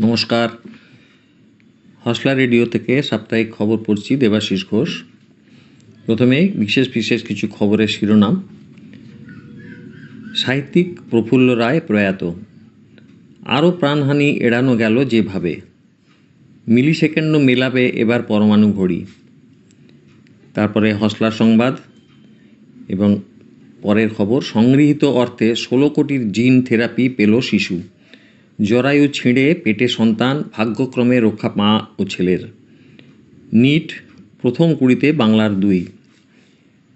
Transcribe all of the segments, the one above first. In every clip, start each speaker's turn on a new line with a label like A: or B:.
A: নমস্কার। হসলা রেডিও থেকে সাপ্তাহিক খবর পড়ছি দেবাশিস ঘোষ। প্রথমে বিশেষ বিশেষ কিছু খবরের শিরোনাম। সাহিত্যিক প্রফুল্ল রায় প্রয়াত। আরও প্রাণহানি এড়ানো গেল যেভাবে। মিলি সেকেন্ড মেলাবে এবার পরমাণু ঘড়ি। তারপরে হসলা সংবাদ এবং পরের খবর, সংগৃহীত অর্থে ষোলো কোটির জিন থেরাপি পেল শিশু। জরায়ু ছিঁড়ে পেটে সন্তান ভাগ্যক্রমে রক্ষা মা ও ছেলের। নিট, প্রথম কুড়িতে বাংলার দুই।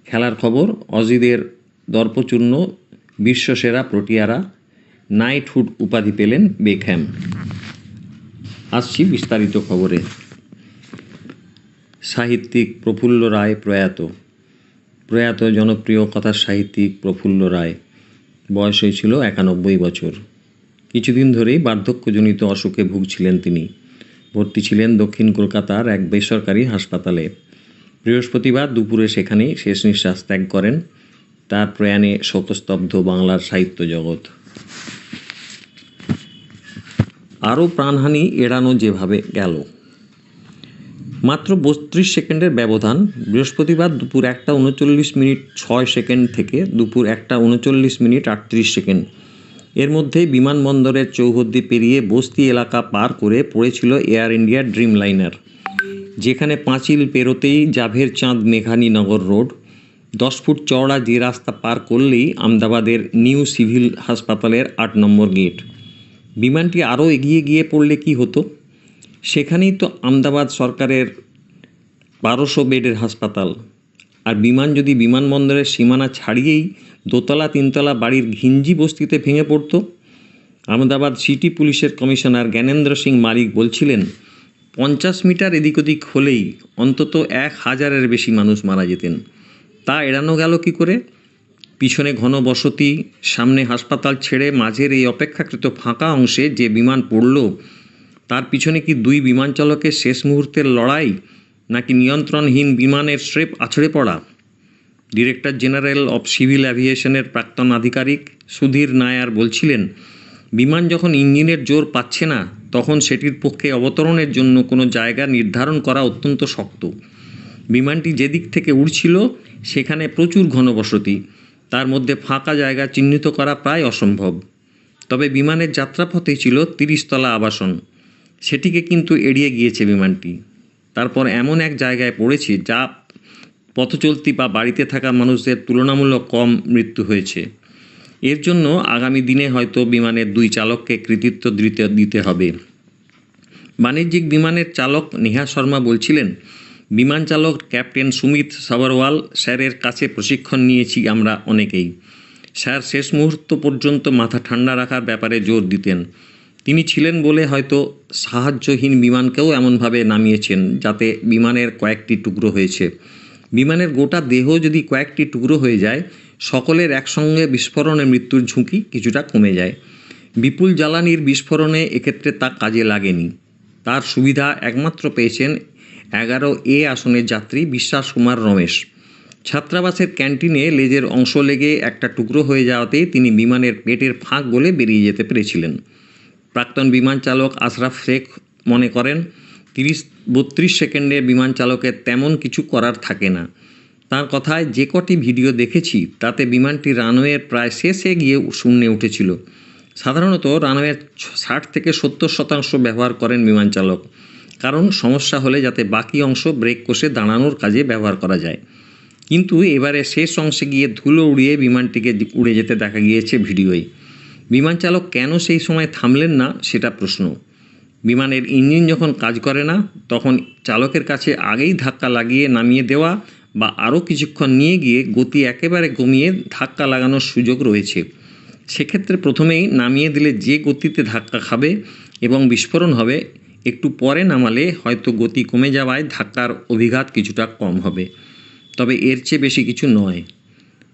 A: খেলার খবর, অজিদের দর্পচূর্ণ, বিশ্বসেরা প্রোটিয়ারা, নাইটহুড উপাধি পেলেন বেকহ্যাম। আসছি বিস্তারিত খবরে। সাহিত্যিক প্রফুল্ল রায় প্রয়াত। প্রয়াত জনপ্রিয় কথার সাহিত্যিক প্রফুল্ল রায়। বয়স হয়েছিল একানব্বই বছর। কিছুদিন ধরেই বার্ধক্যজনিত অসুখে ভুগছিলেন তিনি। ভর্তি ছিলেন দক্ষিণ কলকাতার এক বেসরকারি হাসপাতালে। বৃহস্পতিবার দুপুরে সেখানেই শেষ নিঃশ্বাস ত্যাগ করেন। তার প্রয়াণে শতস্তব্ধ বাংলার সাহিত্য জগৎ। আরও প্রাণহানি এড়ানো যেভাবে গেল। মাত্র বত্রিশ সেকেন্ডের ব্যবধান, বৃহস্পতিবার দুপুর একটা উনচল্লিশ মিনিট ছয় সেকেন্ড থেকে দুপুর একটা উনচল্লিশ মিনিট আটত্রিশ সেকেন্ড। এর মধ্যে বিমানবন্দরের চৌহদ্দি পেরিয়ে বস্তি এলাকা পার করে পড়েছিল এয়ার ইন্ডিয়ার ড্রিম লাইনার যেখানে পাঁচিল পেরোতেই জাভের চাঁদ মেঘানীনগর রোড। দশ ফুট চওড়া যে রাস্তা পার করলেই আমদাবাদের নিউ সিভিল হাসপাতালের আট নম্বর গেট। বিমানটি আরও এগিয়ে গিয়ে পড়লে কি হতো? সেখানেই তো আমদাবাদ সরকারের বারোশো বেডের হাসপাতাল। আর বিমান যদি বিমানবন্দরের সীমানা ছাড়িয়েই দোতলা, তিনতলা বাড়ির ঘিঞ্জি বস্তিতে ভেঙে পড়তো। আহমেদাবাদ সিটি পুলিশের কমিশনার জ্ঞানেন্দ্র সিং মালিক বলছিলেন, পঞ্চাশ মিটার এদিক ওদিক হলেই অন্তত এক হাজারের বেশি মানুষ মারা যেতেন। তা এড়ানো গেল কি করে? পিছনে ঘন বসতি, সামনে হাসপাতাল ছেড়ে মাঝের এই অপেক্ষাকৃত ফাঁকা অংশে যে বিমান পড়ল, তার পিছনে কি দুই বিমান চালকের শেষ মুহূর্তের লড়াই, নাকি নিয়ন্ত্রণহীন বিমানের স্রেপ আছড়ে পড়া? ডিরেক্টর জেনারেল অফ সিভিল অ্যাভিয়েশনের প্রাক্তন আধিকারিক সুধীর নায়ার বলছিলেন, বিমান যখন ইঞ্জিনের জোর পাচ্ছে না, তখন সেটির পক্ষে অবতরণের জন্য কোনো জায়গা নির্ধারণ করা অত্যন্ত শক্ত। বিমানটি যেদিক থেকে উড়ছিল, সেখানে প্রচুর ঘনবসতি। তার মধ্যে ফাঁকা জায়গা চিহ্নিত করা প্রায় অসম্ভব। তবে বিমানের যাত্রাপথে ছিল তিরিশতলা আবাসন। সেটিকে কিন্তু এড়িয়ে গিয়েছে বিমানটি। তারপর এমন এক জায়গায় পড়েছে যা পথচলতি বা বাড়িতে থাকা মানুষদের তুলনামূলক কম মৃত্যু হয়েছে। এর জন্য আগামী দিনে হয়তো বিমানের দুই চালককে কৃতিত্ব দিতে দিতে হবে। বাণিজ্যিক বিমানের চালক নেহা শর্মা বলছিলেন, বিমান চালক ক্যাপ্টেন সুমিত সাবরওয়াল স্যারের কাছে প্রশিক্ষণ নিয়েছি আমরা অনেকেই। স্যার শেষ মুহূর্ত পর্যন্ত মাথা ঠান্ডা রাখার ব্যাপারে জোর দিতেন। তিনি ছিলেন বলে হয়তো সাহায্যহীন বিমানকেও এমনভাবে নামিয়েছেন, যাতে বিমানের কয়েকটি টুকরো হয়েছে। বিমানের গোটা দেহ যদি কয়েকটি টুকরো হয়ে যায়, সকলের একসঙ্গে বিস্ফোরণে মৃত্যুর ঝুঁকি কিছুটা কমে যায়। বিপুল জ্বালানির বিস্ফোরণে এক্ষেত্রে তা কাজে লাগেনি। তার সুবিধা একমাত্র পেয়েছেন এগারো এ আসনের যাত্রী বিশ্বাস কুমার রমেশ। ছাত্রাবাসের ক্যান্টিনে লেজের অংশ লেগে একটা টুকরো হয়ে যাওয়াতে তিনি বিমানের পেটের ফাঁক বলে বেরিয়ে যেতে পেরেছিলেন। প্রাক্তন বিমান চালক আশরাফ শেখ মনে করেন, তিরিশ বত্রিশ সেকেন্ডে বিমান চালকের তেমন কিছু করার থাকে না। তার কথায় যে কটি ভিডিও দেখেছি, তাতে বিমানটি রানওয়ের প্রায় শেষে গিয়ে শূন্যে উঠেছিল। সাধারণত রানওয়ের ষাট থেকে সত্তর শতাংশ ব্যবহার করেন বিমান চালক। কারণ সমস্যা হলে যাতে বাকি অংশ ব্রেক কষে দাঁড়ানোর কাজে ব্যবহার করা যায়। কিন্তু এবারে শেষ অংশে গিয়ে ধুলো উড়িয়ে বিমানটিকে উড়ে যেতে দেখা গিয়েছে ভিডিওয়। বিমান চালক কেন সেই সময় থামলেন না, সেটা প্রশ্ন। বিমানের ইঞ্জিন যখন কাজ করে না, তখন চালকের কাছে আগেই ধাক্কা লাগিয়ে নামিয়ে দেওয়া বা আরও কিছুক্ষণ নিয়ে গিয়ে গতি একেবারে কমিয়ে ধাক্কা লাগানোর সুযোগ রয়েছে। সেক্ষেত্রে প্রথমেই নামিয়ে দিলে যে গতিতে ধাক্কা খাবে এবং বিস্ফোরণ হবে, একটু পরে নামালে হয়তো গতি কমে যাওয়ায় ধাক্কার অভিঘাত কিছুটা কম হবে। তবে এর চেয়ে বেশি কিছু নয়।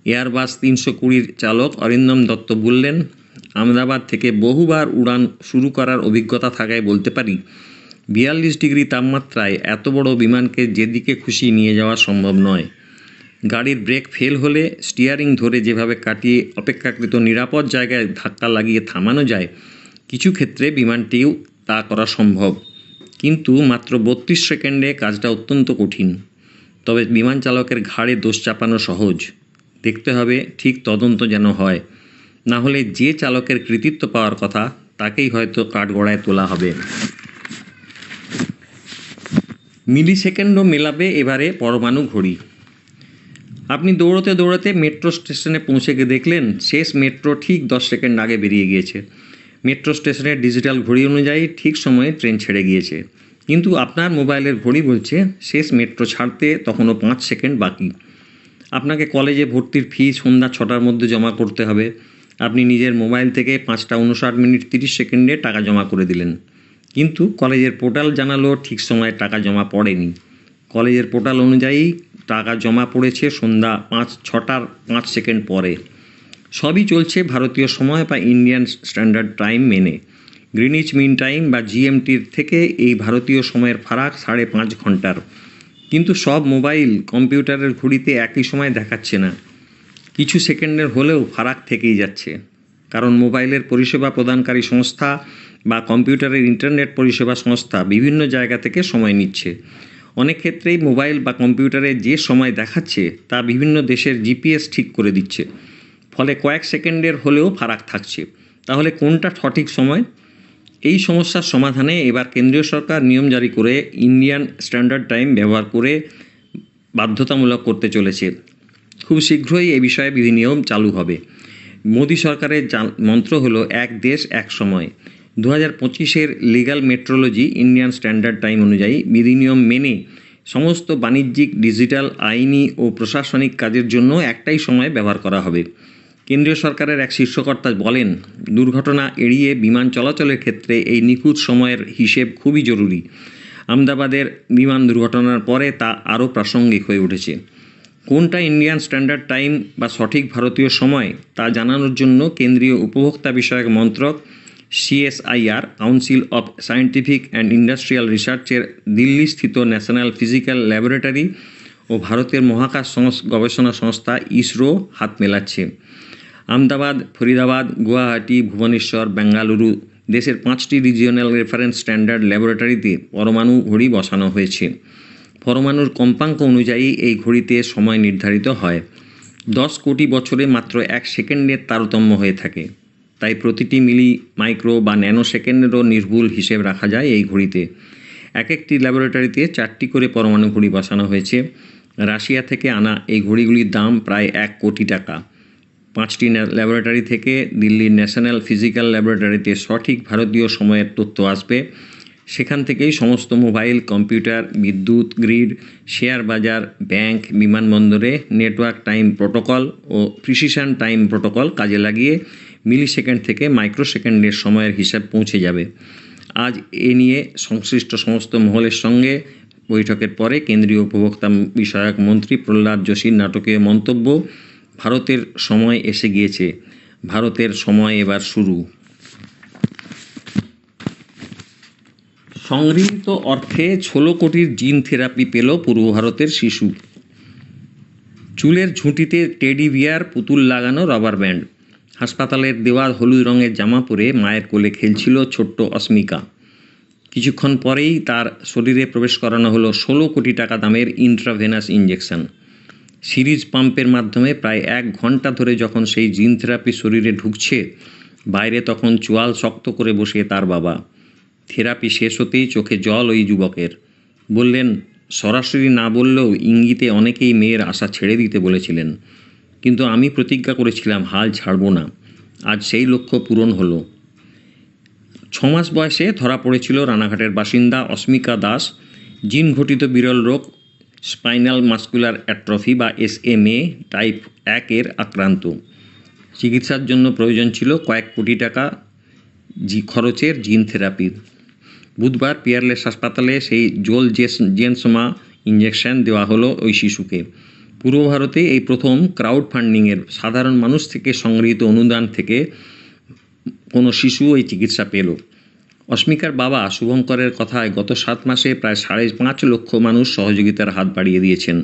A: এয়ারবাস তিনশো কুড়ির চালক অরিন্দম দত্ত বললেন আহমেদাবাদ থেকে বহুবার উড়ান শুরু করার অভিজ্ঞতা থাকায় বলতে পারি, বিয়াল্লিশ ডিগ্রি তাপমাত্রায় এত বড় বিমানকে যেদিকে খুশি নিয়ে যাওয়া সম্ভব নয়। গাড়ির ব্রেক ফেল হলে স্টিয়ারিং ধরে যেভাবে কাটিয়ে অপেক্ষাকৃত নিরাপদ জায়গায় ধাক্কা লাগিয়ে থামানো যায়, কিছু ক্ষেত্রে বিমানটিও তা করা সম্ভব। কিন্তু মাত্র বত্রিশ সেকেন্ডে কাজটা অত্যন্ত কঠিন। তবে বিমান চালকের ঘাড়ে দোষ চাপানো সহজ। দেখতে হবে ঠিক তদন্ত যেন হয়। না হলে যে চালকের কৃতিত্ব পাওয়ার কথা, তাকেই হয়তো কাঠগড়ায় তোলা হবে। মিলি সেকেন্ডও মেলাবে এবারে পরমাণু ঘড়ি। আপনি দৌড়তে দৌড়তে মেট্রো স্টেশনে পৌঁছে গিয়ে দেখলেন, শেষ মেট্রো ঠিক দশ সেকেন্ড আগে বেরিয়ে গিয়েছে। মেট্রো স্টেশনের ডিজিটাল ঘড়ি অনুযায়ী ঠিক সময়ে ট্রেন ছেড়ে গিয়েছে। কিন্তু আপনার মোবাইলের ঘড়ি বলছে, শেষ মেট্রো ছাড়তে তখনও পাঁচ সেকেন্ড বাকি। আপনাকে কলেজে ভর্তির ফি সন্ধ্যা ছটার মধ্যে জমা করতে হবে। আপনি নিজের মোবাইল থেকে পাঁচটা উনষাট মিনিট তিরিশ সেকেন্ডে টাকা জমা করে দিলেন। কিন্তু কলেজের পোর্টাল জানালো ঠিক সময়ে টাকা জমা পড়েনি। কলেজের পোর্টাল অনুযায়ী টাকা জমা পড়েছে সন্ধ্যা পাঁচ, ছটার পাঁচ সেকেন্ড পরে। সবই চলছে ভারতীয় সময় বা ইন্ডিয়ান স্ট্যান্ডার্ড টাইম মেনে। গ্রিনিচ মিন টাইম বা জিএমটির থেকে এই ভারতীয় সময়ের ফারাক সাড়ে পাঁচ ঘণ্টার। কিন্তু সব মোবাইল কম্পিউটারের ঘড়িতে একই সময় দেখাচ্ছে না। কিছু সেকেন্ডের হলেও ফারাক থেকেই যাচ্ছে। কারণ মোবাইলের পরিষেবা প্রদানকারী সংস্থা বা কম্পিউটারের ইন্টারনেট পরিষেবা সংস্থা বিভিন্ন জায়গা থেকে সময় নিচ্ছে। অনেক ক্ষেত্রেই মোবাইল বা কম্পিউটারে যে সময় দেখাচ্ছে, তা বিভিন্ন দেশের জিপিএস ঠিক করে দিচ্ছে। ফলে কয়েক সেকেন্ডের হলেও ফারাক থাকছে। তাহলে কোনটা সঠিক সময়? এই সমস্যার সমাধানে এবার কেন্দ্রীয় সরকার নিয়ম জারি করে ইন্ডিয়ান স্ট্যান্ডার্ড টাইম ব্যবহার করে বাধ্যতামূলক করতে চলেছে। খুব শীঘ্রই এ বিষয়ে বিধি নিয়ম চালু হবে। মোদী সরকারের মন্ত্র হলো এক দেশ, এক সময়। দু হাজার পঁচিশের legal metrology Indian standard time অনুযায়ী বিধিনিয়ম মেনে সমস্ত বাণিজ্যিক ডিজিটাল আইনি ও প্রশাসনিক কাজের জন্য একটাই সময় ব্যবহার করা হবে। কেন্দ্রীয় সরকারের এক শীর্ষকর্তা বলেন, দুর্ঘটনা এড়িয়ে বিমান চলাচলের ক্ষেত্রে এই নিখুঁত সময়ের হিসেব খুবই জরুরি। আমদাবাদের বিমান দুর্ঘটনার পরে তা আরও প্রাসঙ্গিক হয়ে উঠেছে। কোনটা ইন্ডিয়ান স্ট্যান্ডার্ড টাইম বা সঠিক ভারতীয় সময় তা জানানোর জন্য কেন্দ্রীয় উপভোক্তা বিষয়ক মন্ত্রক CSIR council of scientific and industrial রিসার্চের দিল্লিস্থিত ন্যাশনাল ফিজিক্যাল ল্যাবরেটরি ও ভারতের মহাকাশ গবেষণা সংস্থা ইসরো হাত মেলাচ্ছে। আমদাবাদ, ফরিদাবাদ, গুয়াহাটি, ভুবনেশ্বর, বেঙ্গালুরু দেশের পাঁচটি রিজিওনাল রেফারেন্স স্ট্যান্ডার্ড ল্যাবরেটরিতে পরমাণু ঘড়ি বসানো হয়েছে। পরমাণুর কম্পাঙ্ক অনুযায়ী এই ঘড়িতে সময় নির্ধারিত হয়। দশ কোটি বছরে মাত্র এক সেকেন্ডের তারতম্য হয়ে থাকে। তাই প্রতিটি মিলি মাইক্রো বা ন্যানো সেকেন্ডেরও নির্ভুল হিসেব রাখা যায় এই ঘড়িতে। এক একটি ল্যাবরেটরিতে চারটি করে পরমাণু ঘড়ি বসানো হয়েছে। রাশিয়া থেকে আনা এই ঘড়িগুলির দাম প্রায় এক কোটি টাকা। পাঁচটি ল্যাবরেটরি থেকে দিল্লির ন্যাশনাল ফিজিক্যাল ল্যাবরেটরিতে সঠিক ভারতীয় সময়ের তথ্য আসবে। সেখান থেকেই সমস্ত মোবাইল, কম্পিউটার, বিদ্যুৎ, গ্রিড, শেয়ার বাজার, ব্যাংক, বিমানবন্দরে নেটওয়ার্ক টাইম প্রোটোকল ও প্রিসিশন টাইম প্রোটোকল কাজে লাগিয়ে মিলি সেকেন্ড থেকে মাইক্রো সেকেন্ডের সময়ের হিসাব পৌঁছে যাবে। আজ এ নিয়ে সংশ্লিষ্ট সমস্ত মহলের সঙ্গে বৈঠকের পরে কেন্দ্রীয় উপভোক্তা বিষয়ক মন্ত্রী প্রহ্লাদ যোশীর নাটকীয় মন্তব্য, ভারতের সময় এসে গিয়েছে। ভারতের সময় এবার শুরু। সংগৃহীত অর্থে ষোলো কোটির জিন থেরাপি পেল পূর্ব ভারতের শিশু। চুলের ঝুঁটিতে টেডি বিয়ার, পুতুল লাগানো, রবার ব্যান্ড। হাসপাতালের দেওয়া হলুদ রঙের জামা পরে মায়ের কোলে খেলছিল ছোট্ট অস্মিকা কিছুক্ষণ পরেই তার শরীরে প্রবেশ করানো হলো ষোলো কোটি টাকা দামের ইন্ট্রাভেনাস ইঞ্জেকশন সিরিজ পাম্পের মাধ্যমে প্রায় এক ঘণ্টা ধরে যখন সেই জিন থেরাপি শরীরে ঢুকছে, বাইরে তখন চোয়াল শক্ত করে বসে তার বাবা। থেরাপি শেষ হতেই চোখে জল ওই যুবকের। বললেন, সরাসরি না বললেও ইঙ্গিতে অনেকেই মেয়ের আশা ছেড়ে দিতে বলেছিলেন। কিন্তু আমি প্রতিজ্ঞা করেছিলাম, হাল ছাড়ব না। আজ সেই লক্ষ্য পূরণ হলো। ছমাস বয়সে ধরা পড়েছিল রানাঘাটের বাসিন্দা অস্মিকা দাস। জিন ঘটিত বিরল রোগ, স্পাইনাল মাস্কুলার অ্যাট্রফি বা এস এম এ টাইপ একের আক্রান্ত। চিকিৎসার জন্য প্রয়োজন ছিল কয়েক কোটি টাকা জি খরচের জিন থেরাপির বুধবার পিয়ারলেস হাসপাতালে সেই জোল জেনসমা ইঞ্জেকশন দেওয়া হলো ওই শিশুকে। পূর্ব ভারতে এই প্রথম ক্রাউড ফান্ডিংয়ের সাধারণ মানুষ থেকে সংগৃহীত অনুদান থেকে কোনো শিশু এই চিকিৎসা পেল। অস্মিকার বাবা শুভঙ্করের কথায় গত সাত মাসে প্রায় সাড়ে পাঁচ লক্ষ মানুষ সহযোগিতার হাত বাড়িয়ে দিয়েছেন।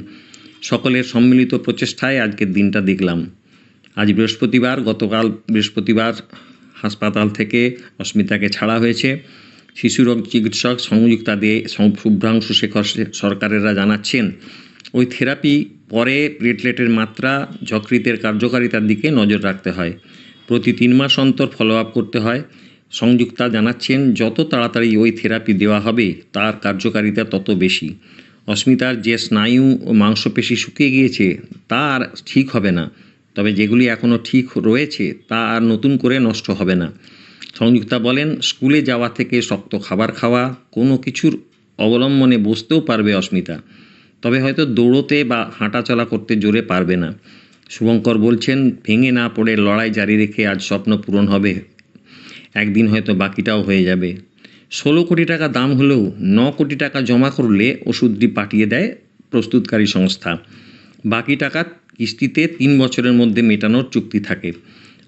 A: সকলের সম্মিলিত প্রচেষ্টায় আজকের দিনটা দেখলাম। আজ বৃহস্পতিবার, গতকাল বৃহস্পতিবার হাসপাতাল থেকে অস্মিতাকে ছাড়া হয়েছে। শিশুরোগ চিকিৎসক সংযুক্তা দে সং- শুভ্রাংশু শেখর সরকারেরা জানাচ্ছেন, ওই থেরাপি পরে প্লেটলেটের মাত্রা, যকৃতের কার্যকারিতার দিকে নজর রাখতে হয়। প্রতি তিন মাস অন্তর ফলো আপ করতে হয়। সংযুক্তা জানাচ্ছেন, যত তাড়াতাড়ি ওই থেরাপি দেওয়া হবে, তার কার্যকারিতা তত বেশি। অস্মিতার যে স্নায়ু ও মাংসপেশি শুকিয়ে গিয়েছে, তা আর ঠিক হবে না। তবে যেগুলি এখনও ঠিক রয়েছে, তা আর নতুন করে নষ্ট হবে না। সংযুক্তা বলেন, স্কুলে যাওয়া থেকে শক্ত খাবার খাওয়া, কোনো কিছুর অবলম্বনে বসতেও পারবে অস্মিতা। তবে হয়তো দৌড়তে বা হাঁটাচলা করতে জোরে পারবে না। শুভঙ্কর বলছেন, ভেঙে না পড়ে লড়াই জারি রেখে আজ স্বপ্ন পূরণ হবে। একদিন হয়তো বাকিটাও হয়ে যাবে। ষোলো কোটি টাকা দাম হলেও ন কোটি টাকা জমা করলে ওষুধটি পাঠিয়ে দেয় প্রস্তুতকারী সংস্থা। বাকি টাকা কিস্তিতে তিন বছরের মধ্যে মেটানোর চুক্তি থাকে।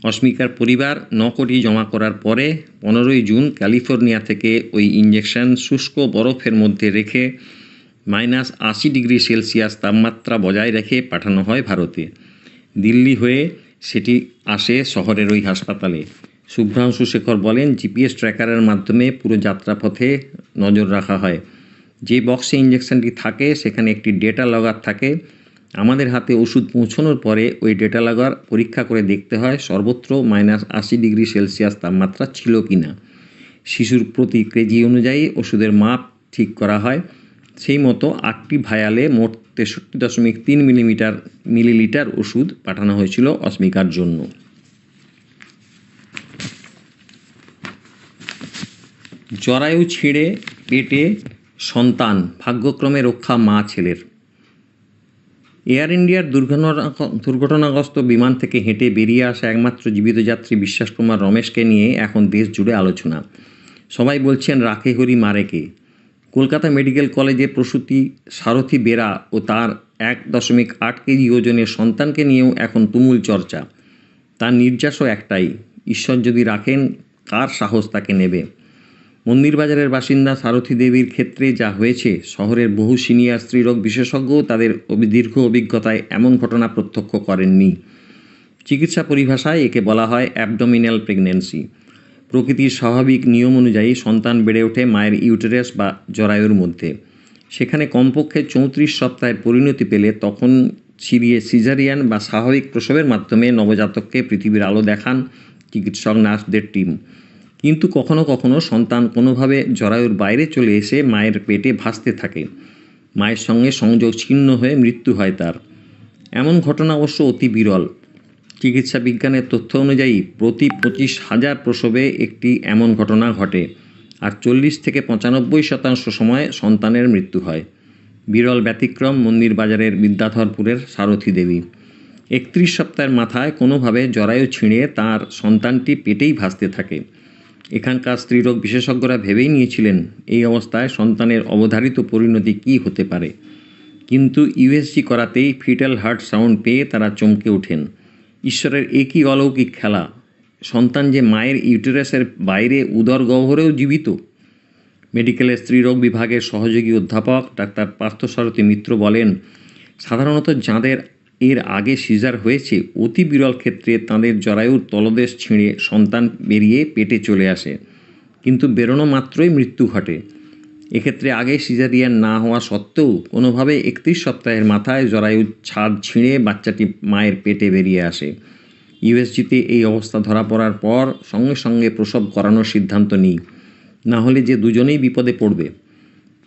A: অস্মিকার পরিবার ন কোটি জমা করার পরে পনেরোই জুন ক্যালিফোর্নিয়া থেকে ওই ইঞ্জেকশন শুষ্ক বরফের মধ্যে রেখে মাইনাস আশি ডিগ্রি সেলসিয়াস তাপমাত্রা বজায় রেখে পাঠানো হয় ভারতে। দিল্লি হয়ে সেটি আসে শহরের ওই হাসপাতালে। শুভ্রাংশু শেখর বলেন, জিপিএস ট্র্যাকারের মাধ্যমে পুরো যাত্রাপথে নজর রাখা হয়। যে বক্সে ইঞ্জেকশনটি থাকে, সেখানে একটি ডেটা লগার থাকে। আমাদের হাতে ওষুধ পৌঁছানোর পরে ওই ডেটা লাগার পরীক্ষা করে দেখতে হয় সর্বত্র মাইনাস আশি ডিগ্রি সেলসিয়াস তাপমাত্রা ছিল কি না শিশুর প্রতি কেজি অনুযায়ী ওষুধের মাপ ঠিক করা হয়। সেই মতো আটটি ভায়ালে মোট তেষট্টি দশমিক তিন মিলিমিটার, মিলিলিটার ওষুধ পাঠানো হয়েছিল অস্মিকার জন্য। জরায়ু ছিঁড়ে পেটে সন্তান, ভাগ্যক্রমে রক্ষা মা ছেলের। এয়ার ইন্ডিয়ার দুর্ঘটনা দুর্ঘটনাগ্রস্ত বিমান থেকে হেঁটে বেরিয়ে আসা একমাত্র জীবিত যাত্রী বিশ্বাস কুমার রমেশকে নিয়ে এখন দেশ জুড়ে আলোচনা। সবাই বলছেন, রাখে হরি মারেকে কলকাতা মেডিকেল কলেজে প্রসূতি সারথী বেরা ও তার এক দশমিক আট কেজি ওজনের সন্তানকে নিয়েও এখন তুমুল চর্চা। তার নির্যাসও একটাই, ঈশ্বর যদি রাখেন, কার সাহস তাকে নেবে? মন্দিরবাজারের বাসিন্দা সারথী দেবীর ক্ষেত্রে যা হয়েছে, শহরের বহু সিনিয়র স্ত্রীরোগ বিশেষজ্ঞ তাদের দীর্ঘ অভিজ্ঞতায় এমন ঘটনা প্রত্যক্ষ করেননি। চিকিৎসা পরিভাষায় একে বলা হয় অ্যাবডোমিনাল প্রেগন্যান্সি। প্রকৃতির স্বাভাবিক নিয়ম অনুযায়ী সন্তান বেড়ে ওঠে মায়ের ইউটেরাস বা জরায়ুর মধ্যে। সেখানে কমপক্ষে চৌত্রিশ সপ্তাহের পরিণতি পেলে তখন সিরিয়ে সিজারিয়ান বা স্বাভাবিক প্রসবের মাধ্যমে নবজাতককে পৃথিবীর আলো দেখান চিকিৎসক নার্সদের টিম। কিন্তু কখনো কখনো সন্তান কোনোভাবে জরায়ুর বাইরে চলে এসে মায়ের পেটে ভাসতে থাকে। মায়ের সঙ্গে সংযোগ ছিন্ন হয়ে মৃত্যু হয় তার। এমন ঘটনা অবশ্য অতি বিরল। চিকিৎসা বিজ্ঞানের তথ্য অনুযায়ী প্রতি পঁচিশ হাজার প্রসবে একটি এমন ঘটনা ঘটে আর চল্লিশ থেকে পঁচানব্বই শতাংশ সময় সন্তানের মৃত্যু হয়। বিরল ব্যতিক্রম মন্দির বাজারের বিদ্যাধরপুরের সারথী দেবী। একত্রিশ সপ্তাহের মাথায় কোনোভাবে জরায়ু ছিঁড়ে তার সন্তানটি পেটেই ভাসতে থাকে। এখানকার স্ত্রীরোগ বিশেষজ্ঞরা ভেবেই নিয়েছিলেন এই অবস্থায় সন্তানের অবধারিত পরিণতি কী হতে পারে। কিন্তু ইউএসজি করাতেই ফিটাল হার্ট সাউন্ড পেয়ে তারা চমকে ওঠেন। ঈশ্বরের একই অলৌকিক খেলা, সন্তান যে মায়ের ইউটেরাসের বাইরে উদর গহ্বরেও জীবিত। মেডিকেলের স্ত্রীরোগ বিভাগের সহযোগী অধ্যাপক ডাক্তার পার্থসারথী মিত্র বলেন, সাধারণত যাঁদের এর আগে সিজার হয়েছে অতি বিরল ক্ষেত্রে তাঁদের জরায়ুর তলদেশ ছিঁড়ে সন্তান বেরিয়ে পেটে চলে আসে। কিন্তু বেরোনো মাত্রই মৃত্যু ঘটে। এক্ষেত্রে আগে সিজারিয়ান না হওয়া সত্ত্বেও কোনোভাবে একত্রিশ সপ্তাহের মাথায় জরায়ু ছাদ ছিঁড়ে বাচ্চাটি মায়ের পেটে বেরিয়ে আসে। ইউএসজিতে এই অবস্থা ধরা পড়ার পর সঙ্গে সঙ্গে প্রসব করানোর সিদ্ধান্ত নিই। না হলে যে দুজনেই বিপদে পড়বে।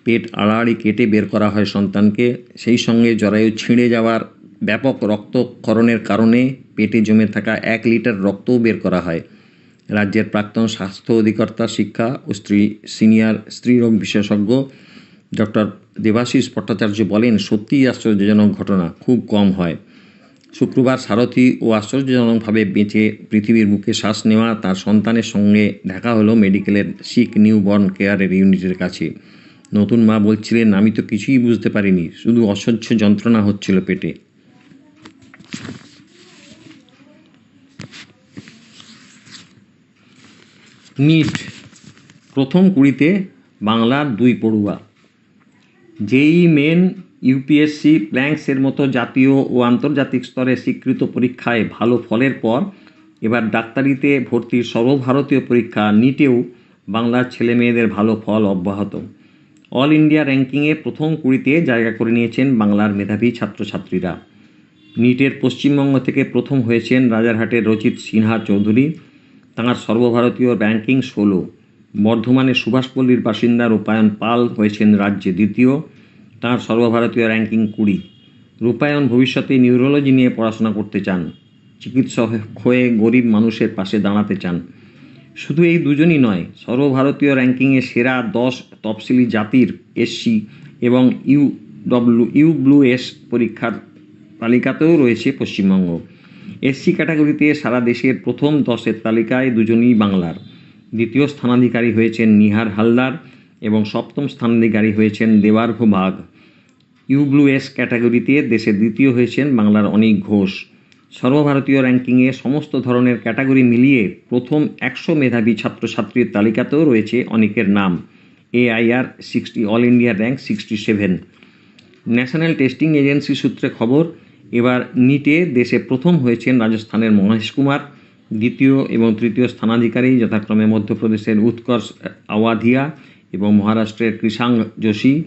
A: পেট আড়াআড়ি কেটে বের করা হয় সন্তানকে। সেই সঙ্গে জরায়ু ছিঁড়ে যাওয়ার ব্যাপক রক্তক্ষরণের কারণে পেটে জমে থাকা এক লিটার রক্তও বের করা হয়। রাজ্যের প্রাক্তন স্বাস্থ্য অধিকর্তা, শিক্ষা ও স্ত্রী, সিনিয়র স্ত্রীরোগ বিশেষজ্ঞ ডক্টর দেবাশিস ভট্টাচার্য বলেন, সত্যিই আশ্চর্যজনক ঘটনা, খুব কম হয়। শুক্রবার সারথী ও আশ্চর্যজনকভাবে বেঁচে পৃথিবীর বুকে শ্বাস নেওয়া তার সন্তানের সঙ্গে দেখা হলো মেডিকেলের শিখ নিউবর্ন কেয়ারের ইউনিটের কাছে। নতুন মা বলছিলেন, আমি তো কিছুই বুঝতে পারিনি, শুধু অসহ্য যন্ত্রণা হচ্ছিল পেটে। নিট প্রথম কুড়িতে বাংলার দুই পড়ুয়া। জেই মেন ইউপিএসসি প্ল্যাঙ্কসের মতো জাতীয় ও আন্তর্জাতিক স্তরে স্বীকৃত পরীক্ষায় ভালো ফলের পর এবার ডাক্তারিতে ভর্তির সর্বভারতীয় পরীক্ষা নিটেও বাংলার ছেলে মেয়েদের ভালো ফল অব্যাহত। অল ইন্ডিয়া র্যাঙ্কিংয়ে প্রথম কুড়িতে জায়গা করে নিয়েছেন বাংলার মেধাবী ছাত্রছাত্রীরা। নিটের পশ্চিমবঙ্গ থেকে প্রথম হয়েছেন রাজারহাটের রচিত সিনহা চৌধুরী। তাঁর সর্বভারতীয় র্যাঙ্কিং ষোলো। বর্ধমানের সুভাষপল্লীর বাসিন্দা রূপায়ণ পাল হয়েছেন রাজ্যে দ্বিতীয়। তাঁর সর্বভারতীয় র্যাঙ্কিং কুড়ি। রূপায়ণ ভবিষ্যতে নিউরোলজি নিয়ে পড়াশোনা করতে চান। চিকিৎসক হয়ে গরিব মানুষের পাশে দাঁড়াতে চান। শুধু এই দুজনই নয়, সর্বভারতীয় র্যাঙ্কিংয়ে সেরা দশ তফসিলি জাতির এসসি এবং U W U W S পরীক্ষার তালিকাতেও রয়েছে পশ্চিমবঙ্গ। এসসি ক্যাটাগরিতে সারা দেশের প্রথম দশের তালিকায় দুজনই বাংলার। দ্বিতীয় স্থানাধিকারী হয়েছেন নিহার হালদার এবং সপ্তম স্থানাধিকারী হয়েছেন দেবার্ঘ বাঘ ইউব্লু এস ক্যাটাগরিতে দেশে দ্বিতীয় হয়েছেন বাংলার অনিক ঘোষ। সর্বভারতীয় র্যাঙ্কিংয়ে সমস্ত ধরনের ক্যাটাগরি মিলিয়ে প্রথম একশো মেধাবী ছাত্রছাত্রীর তালিকাতেও রয়েছে অনেকের নাম। AIR sixty, all India rank sixty seven. National testing agency সূত্রে খবর এবার নিটে দেশে প্রথম হয়েছেন রাজস্থানের মহেশ কুমার, দ্বিতীয় এবং তৃতীয় স্থানাধিকারী যথাক্রমে মধ্যপ্রদেশের উৎকর্ষ আওয়াধিয়া এবং মহারাষ্ট্রের কৃষাঙ্গ যোশী।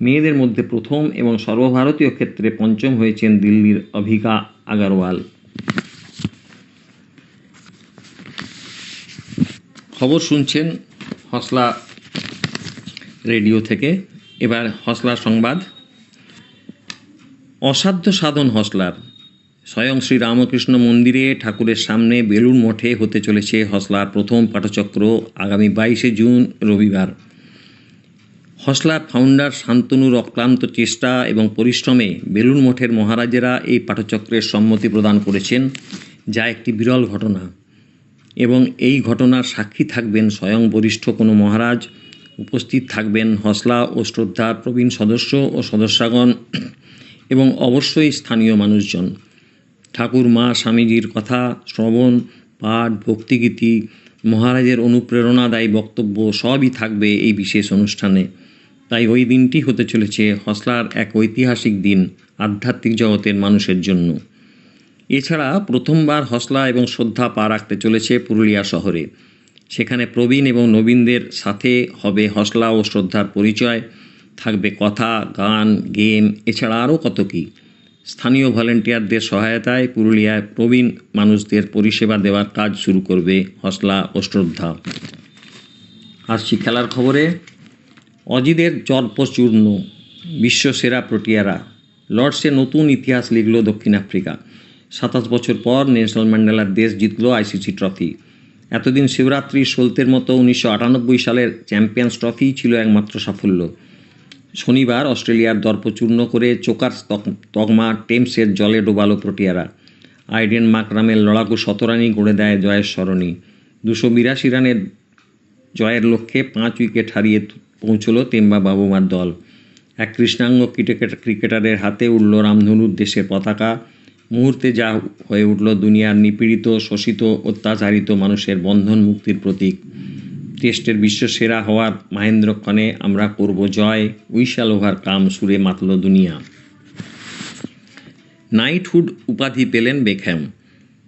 A: মেয়েদের মধ্যে প্রথম এবং সর্বভারতীয় ক্ষেত্রে পঞ্চম হয়েছেন দিল্লির অভিকা আগারওয়াল। খবর শুনছেন হসলা রেডিও থেকে। এবার হসলা সংবাদ। অসাধ্য সাধন হসলার। স্বয়ং শ্রী রামকৃষ্ণ মন্দিরে ঠাকুরের সামনে বেলুড় মঠে হতে চলেছে হসলার প্রথম পাঠচক্র আগামী বাইশে জুন রবিবার। হসলার ফাউন্ডার শান্তনুর অক্লান্ত চেষ্টা এবং পরিশ্রমে বেলুড় মঠের মহারাজেরা এই পাঠচক্রের সম্মতি প্রদান করেছেন, যা একটি বিরল ঘটনা। এবং এই ঘটনার সাক্ষী থাকবেন স্বয়ং বরিষ্ঠ কোনো মহারাজ, উপস্থিত থাকবেন হসলা ও শ্রদ্ধার প্রবীণ সদস্য ও সদস্যগণ। এবং অবশ্যই স্থানীয় মানুষজন। ঠাকুর, মা, স্বামীজির কথা, শ্রবণ, পাঠ, ভক্তিগীতি, মহারাজের অনুপ্রেরণাদায়ী বক্তব্য সবই থাকবে এই বিশেষ অনুষ্ঠানে। তাই ওই দিনটি হতে চলেছে হসলার এক ঐতিহাসিক দিন আধ্যাত্মিক জগতের মানুষের জন্য। এছাড়া প্রথমবার হসলা এবং শ্রদ্ধা পা রাখতে চলেছে পুরুলিয়া শহরে। সেখানে প্রবীণ এবং নবীনদের সাথে হবে হসলা ও শ্রদ্ধার পরিচয়। থাকবে কথা, গান, গেম, এছাড়া আরও কত কী। স্থানীয় ভলেন্টিয়ারদের সহায়তায় পুরুলিয়ায় প্রবীণ মানুষদের পরিষেবা দেওয়ার কাজ শুরু করবে হসলা ও শ্রদ্ধা আসছি খেলার খবরে। অজিদের জল্পচূর্ণ বিশ্বসেরা প্রোটিয়ারা। লর্ডসে নতুন ইতিহাস লিখল দক্ষিণ আফ্রিকা। সাতাশ বছর পর নেলসন ম্যান্ডেলার দেশ জিতল আইসিসি ট্রফি। এতদিন শিবরাত্রি সলতের মতো উনিশশো আটানব্বই সালের চ্যাম্পিয়ন্স ট্রফি ছিল একমাত্র সাফল্য। শনিবার অস্ট্রেলিয়ার দর্পচূর্ণ করে চোকার তকমা টেমসের জলে ডোবালো প্রোটিয়ারা। আইডেন মাকরামের লড়াকু শতরানি গড়ে দেয় জয়ের সরণি। দুশো বিরাশি রানের জয়ের লক্ষ্যে পাঁচ উইকেট হারিয়ে পৌঁছল তেম্বা বাবুমার দল। এক কৃষ্ণাঙ্গ ক্রিকেট ক্রিকেটারের হাতে উঠল রামধনুর দেশের পতাকা। মুহূর্তে যা হয়ে উঠল দুনিয়ার নিপীড়িত, শোষিত, অত্যাচারিত মানুষের বন্ধন মুক্তির প্রতীক। টেস্টের বিশ্ব সেরা হওয়ার মাহেন্দ্রক্ষণে আমরা করব জয়, উইশাল ওভার কাম সুরে মাতল দুনিয়া। নাইটহুড উপাধি পেলেন বেকহ্যাম।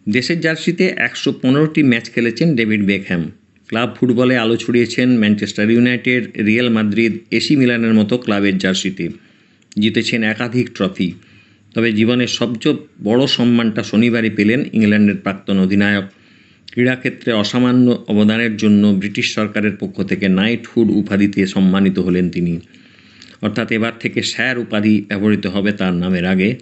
A: দেশের জার্সিতে একশো পনেরোটি ম্যাচ খেলেছেন ডেভিড বেকহ্যাম। ক্লাব ফুটবলে আলো ছড়িয়েছেন Manchester United, Real Madrid, AC মিলানের মতো ক্লাবের জার্সিতে। জিতেছেন একাধিক ট্রফি। তবে জীবনের সবচেয়ে বড় সম্মানটা শনিবারই পেলেন ইংল্যান্ডের প্রাক্তন অধিনায়ক। ক্রীড়াক্ষেত্রে অসামান্য অবদানের জন্য ব্রিটিশ সরকারের পক্ষ থেকে নাইটহুড উপাধিতে সম্মানিত হলেন তিনি। অর্থাৎ এবার থেকে স্যার উপাধি ব্যবহৃত হবে তার নামের আগে।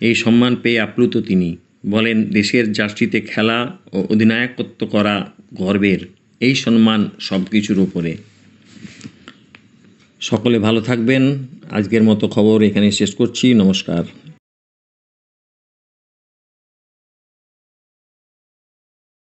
A: এই সম্মান পেয়ে আপ্লুত তিনি। বলেন, দেশের জার্সিতে খেলা ও অধিনায়কত্ব করা গর্বের। এই সম্মান সব কিছুর উপরে। সকলে ভালো থাকবেন। আজকের মতো খবর এখানে শেষ করছি। নমস্কার।